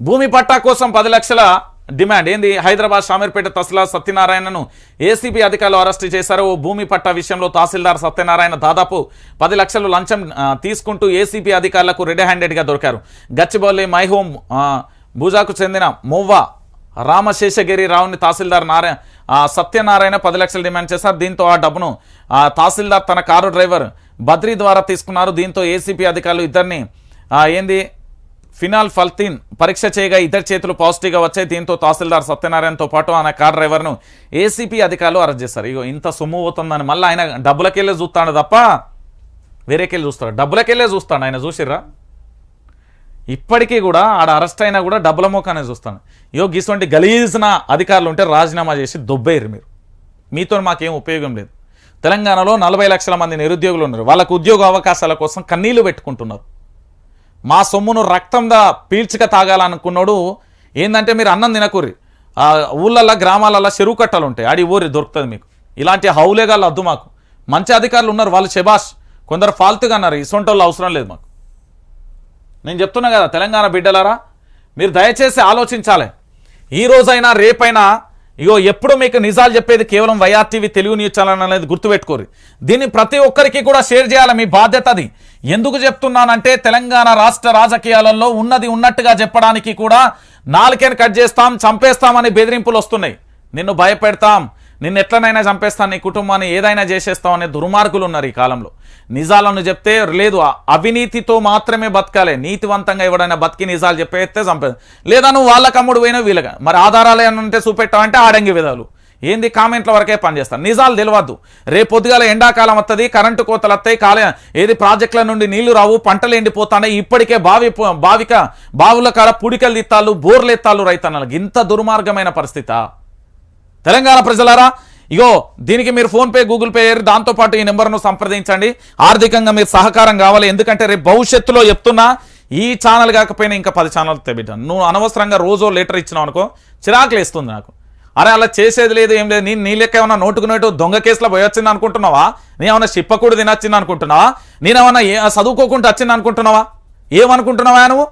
భూమి పట్టా కోసం పది లక్షల డిమాండ్. ఏంది? హైదరాబాద్ షామీర్పేట తహసీల్దార్ సత్యనారాయణను ఏసీబీ అధికారులు అరెస్టు చేశారు. ఓ భూమి పట్టా విషయంలో తహసీల్దార్ సత్యనారాయణ దాదాపు పది లక్షలు లంచం తీసుకుంటూ ఏసీబీ అధికారులకు రెడ్ హ్యాండెడ్గా దొరికారు. గచ్చిబౌలి మైహోమ్ భూజాకు చెందిన మొవ్వ రామశేషగిరి రావుని తహసీల్దార్ నారాయణ సత్యనారాయణ పది లక్షలు డిమాండ్ చేశారు. దీంతో ఆ డబ్బును తహసీల్దార్ తన కారు డ్రైవర్ బద్రీ ద్వారా తీసుకున్నారు. దీంతో ఏసీపీ అధికారులు ఇద్దరిని ఏంది ఫినాల్ ఫల్తీన్ పరీక్ష చేయగా ఇద్దరు చేతులు పాజిటివ్గా వచ్చాయి. దీంతో తహసీల్దార్ సత్యనారాయణతో పాటు ఆయన కార్ డ్రైవర్ను ఏసీపీ అధికారులు అరెస్ట్ చేశారు. ఇగో ఇంత సొమ్ము పోతుందని మళ్ళీ ఆయన డబ్బులకెళ్ళే చూస్తాడు తప్ప వేరేకెళ్ళి చూస్తాడు. డబ్బులకెళ్ళే చూస్తాడు. ఆయన చూసిర్రా? ఇప్పటికీ కూడా ఆడ అరెస్ట్ అయినా కూడా డబ్బుల మోకానే చూస్తాను ఇగో గిటువంటి గలీజ్న అధికారులు ఉంటే రాజీనామా చేసి దొబ్బయ్యారు మీరు. మీతో మాకేం ఉపయోగం లేదు. తెలంగాణలో నలభై లక్షల మంది నిరుద్యోగులు ఉన్నారు. వాళ్ళకు ఉద్యోగ అవకాశాల కోసం కన్నీళ్ళు పెట్టుకుంటున్నారు. మా సొమ్మును రక్తంగా పీల్చిక తాగాలనుకున్నాడు ఏంటంటే మీరు అన్నం తినకూరి. ఊళ్ళల్లో గ్రామాలల్లో చెరువు కట్టలు ఉంటాయి ఆడి ఊరి దొరుకుతుంది మీకు. ఇలాంటి హౌలేగాలు వద్దు మాకు. మంచి అధికారులు ఉన్నారు. వాళ్ళు శబాష్. కొందరు ఫాల్తుగా అన్నారు. ఇసొంటి వాళ్ళు అవసరం లేదు మాకు. నేను చెప్తున్నా కదా తెలంగాణ బిడ్డలారా మీరు దయచేసి ఆలోచించాలి. ఈ రోజైనా రేపైనా ఇగో ఎప్పుడు మీకు నిజాలు చెప్పేది కేవలం వైఆర్టీవీ తెలుగు న్యూస్ ఛానల్ అనేది గుర్తుపెట్టుకోరు. దీన్ని ప్రతి ఒక్కరికి కూడా షేర్ చేయాలి మీ బాధ్యత అది. ఎందుకు చెప్తున్నానంటే తెలంగాణ రాష్ట్ర రాజకీయాలలో ఉన్నది ఉన్నట్టుగా చెప్పడానికి కూడా నాలుకేను కట్ చేస్తాం చంపేస్తామని బెదిరింపులు వస్తున్నాయి. నిన్ను భయపెడతాం. నిన్ను ఎట్లనైనా చంపేస్తాను నీ కుటుంబాన్ని ఏదైనా చేసేస్తావు అనే దుర్మార్గులు ఉన్నారు ఈ కాలంలో. నిజాలను చెప్తే లేదు అవినీతితో మాత్రమే బతకాలి. నీతివంతంగా ఎవడైనా బతికి నిజాలు చెప్పేస్తే చంపే లేదా నువ్వు వాళ్ళ కమ్ముడు పోయినా వీళ్ళగా. మరి ఆధారాలు ఏమంటే ఉంటే చూపెట్టావంటే ఆడంగి విధాలు. ఏంది కామెంట్ల వరకే పనిచేస్తాను. నిజాలు తెలియద్దు రేపు పొద్దుగాల ఎండాకాలం వస్తుంది కరెంటు కోతలు వస్తాయి కాలే ఏది ప్రాజెక్టుల నుండి నీళ్ళు రావు పంటలు ఎండిపోతాయి ఇప్పటికే బావి బావిక బావుల కాడ పుడికలు ఎత్తాలు బోర్లు ఎత్తాలు రైతన్నలకు. ఇంత దుర్మార్గమైన పరిస్థితి? తెలంగాణ ప్రజలారా ఇగో దీనికి మీరు ఫోన్పే గూగుల్ పే దాంతోపాటు ఈ నెంబర్ను సంప్రదించండి. ఆర్థికంగా మీరు సహకారం కావాలి. ఎందుకంటే రేపు భవిష్యత్తులో చెప్తున్నా ఈ ఛానల్ కాకపోయినా ఇంకా పది ఛానల్ తెబిట్టాను నువ్వు అనవసరంగా రోజో లెటర్ ఇచ్చినావు అనుకో చిరాకులు వేస్తుంది నాకు. అరే అలా చేసేది లేదు ఏం లేదు. నేను నీ లెక్క ఏమన్నా నోటుకు నోటు దొంగ కేసులో పోయొచ్చింది అనుకుంటున్నావా? నేనేమన్నా చిప్పకూడు తినొచ్చింది అనుకుంటున్నావా? నేనేమన్నా ఏ చదువుకోకుండా వచ్చింది అనుకుంటున్నావా? ఏమనుకుంటున్నావా నువ్వు?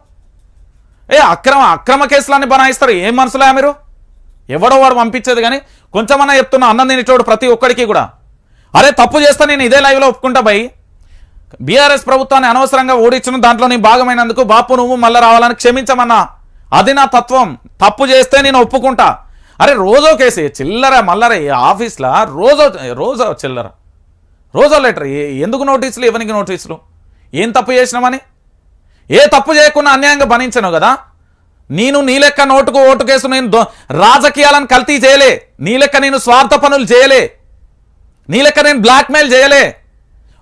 ఏ అక్రమ అక్రమ కేసులన్నీ బనాయిస్తారు. ఏం మనసులో మీరు? ఎవడో వాడు పంపించేది కానీ కొంచెమన్నా చెప్తున్నా అన్నం తినేటోడు ప్రతి ఒక్కడికి కూడా. అరే తప్పు చేస్తే నేను ఇదే లైవ్లో ఒప్పుకుంటా భయ్ బీఆర్ఎస్ ప్రభుత్వాన్ని అనవసరంగా ఓడించిన దాంట్లో నీ భాగమైనందుకు బాపు నువ్వు మళ్ళీ రావాలని క్షమించమన్నా. అది నా తత్వం. తప్పు చేస్తే నేను ఒప్పుకుంటా. అరే రోజో కేసు చిల్లర మల్లర ఈ ఆఫీస్లో? రోజో రోజో చిల్లర. రోజో లెటర్ ఏ- ఎందుకు నోటీసులు ఎవరికి నోటీసులు? ఏం తప్పు చేసినామని? ఏ తప్పు చేయకుండా అన్యాయంగా భరించను కదా? నేను నీ లెక్క నోటుకు ఓటు కేసు నేను రాజకీయాలను కల్తీ చేయలే. నీ లెక్క నేను స్వార్థ పనులు చేయలే. నీ లెక్క నేను బ్లాక్మెయిల్ చేయలే.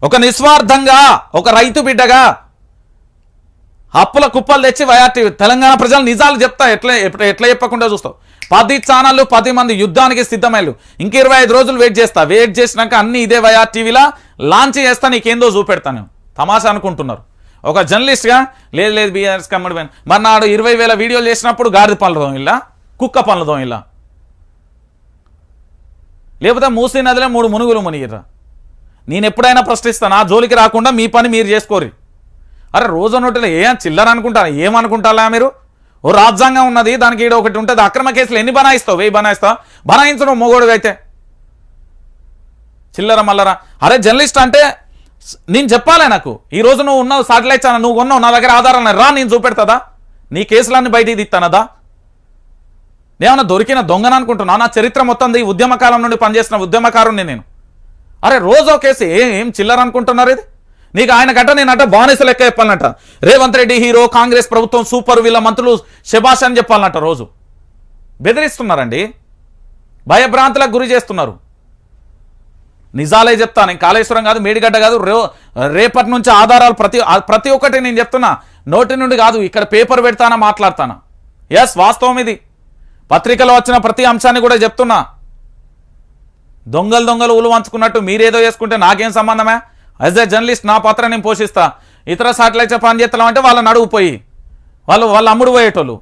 ఒక నిస్వార్థంగా ఒక రైతు బిడ్డగా అప్పుల కుప్పలు తెచ్చి వైఆర్టీ తెలంగాణ ప్రజలు నిజాలు చెప్తా. ఎట్లా ఎట్లా ఎట్లా చెప్పకుండా చూస్తావు? పది ఛానళ్ళు పది మంది యుద్ధానికి సిద్ధమైలు. ఇంక ఇరవై ఐదు రోజులు వెయిట్ చేస్తా. వెయిట్ చేసినాక అన్ని ఇదే వైఆర్టీవీలా లాంచ్ చేస్తా నీకేందో చూపెడతాను తమాషా అనుకుంటున్నారు. ఒక జర్నలిస్ట్గా లేదు లేదు బీఆర్ఎస్ కమ్మడి పోయిన మరి నాడు ఇరవై వేల వీడియోలు చేసినప్పుడు గాడిద పనులదాం ఇలా కుక్క పనులదాం ఇలా లేకపోతే మూసీ నదిలో మూడు మునుగులు మునిగిర్రా? నేను ఎప్పుడైనా ప్రశ్నిస్తాను ఆ జోలికి రాకుండా మీ పని మీరు చేసుకోరి అరే రోజు నోటిలో ఏం చిల్లర అనుకుంటారా? ఏమనుకుంటారా మీరు? ఓ రాజ్యాంగం ఉన్నది దానికి ఈడ ఒకటి ఉంటుంది. అక్రమ కేసులు ఎన్ని బనాయిస్తావు? వెయ్యి బనాయిస్తావు? బనాయించడం మొగోడు అయితే చిల్లర మల్లరా. అరే జర్నలిస్ట్ అంటే నేను చెప్పాలే నాకు. ఈ రోజు నువ్వు ఉన్నావు సాటిలైట్ ఛానల్ నువ్వు ఉన్నావు నా దగ్గర ఆధారాలు రా నేను చూపెడతాదా? నీ కేసులన్నీ బయటికి తీస్తానదా? నేమన్నా దొరికిన దొంగన అనుకుంటున్నా నా చరిత్ర మొత్తం ఈ ఉద్యమకాలం నుండి పనిచేసిన ఉద్యమకారుణ్ణి నేను. అరే రోజో కేసు ఏం చిల్లర అనుకుంటున్నారు ఇది? నీకు ఆయన గట్ట నేనంట బానిస లెక్క చెప్పాలంట. రేవంత్ రెడ్డి హీరో కాంగ్రెస్ ప్రభుత్వం సూపర్ వీళ్ళ మంత్రులు శభాష్ అని చెప్పాలన్నట రోజు. బెదిరిస్తున్నారండి. భయభ్రాంతులకు గురి చేస్తున్నారు. నిజాలే చెప్తాను నేను కాళేశ్వరం కాదు మేడిగడ్డ కాదు రే రేపటి నుంచి ఆధారాలు ప్రతి ప్రతి ఒక్కటి నేను చెప్తున్నా. నోటి నుండి కాదు ఇక్కడ పేపర్ పెడతానా మాట్లాడతానా? ఎస్ వాస్తవం ఇది. పత్రికలో వచ్చిన ప్రతి అంశాన్ని కూడా చెప్తున్నా. దొంగలు దొంగలు ఉలు వంచుకున్నట్టు మీరేదో చేసుకుంటే నాకేం సంబంధమే? యాజ్ ఎ జర్నలిస్ట్ నా పాత్ర నేను పోషిస్తా. ఇతర సాటిలైట్ పని చేస్తాం అంటే వాళ్ళని అడుగుపోయి వాళ్ళు వాళ్ళు అమ్ముడు పోయేటోళ్ళు.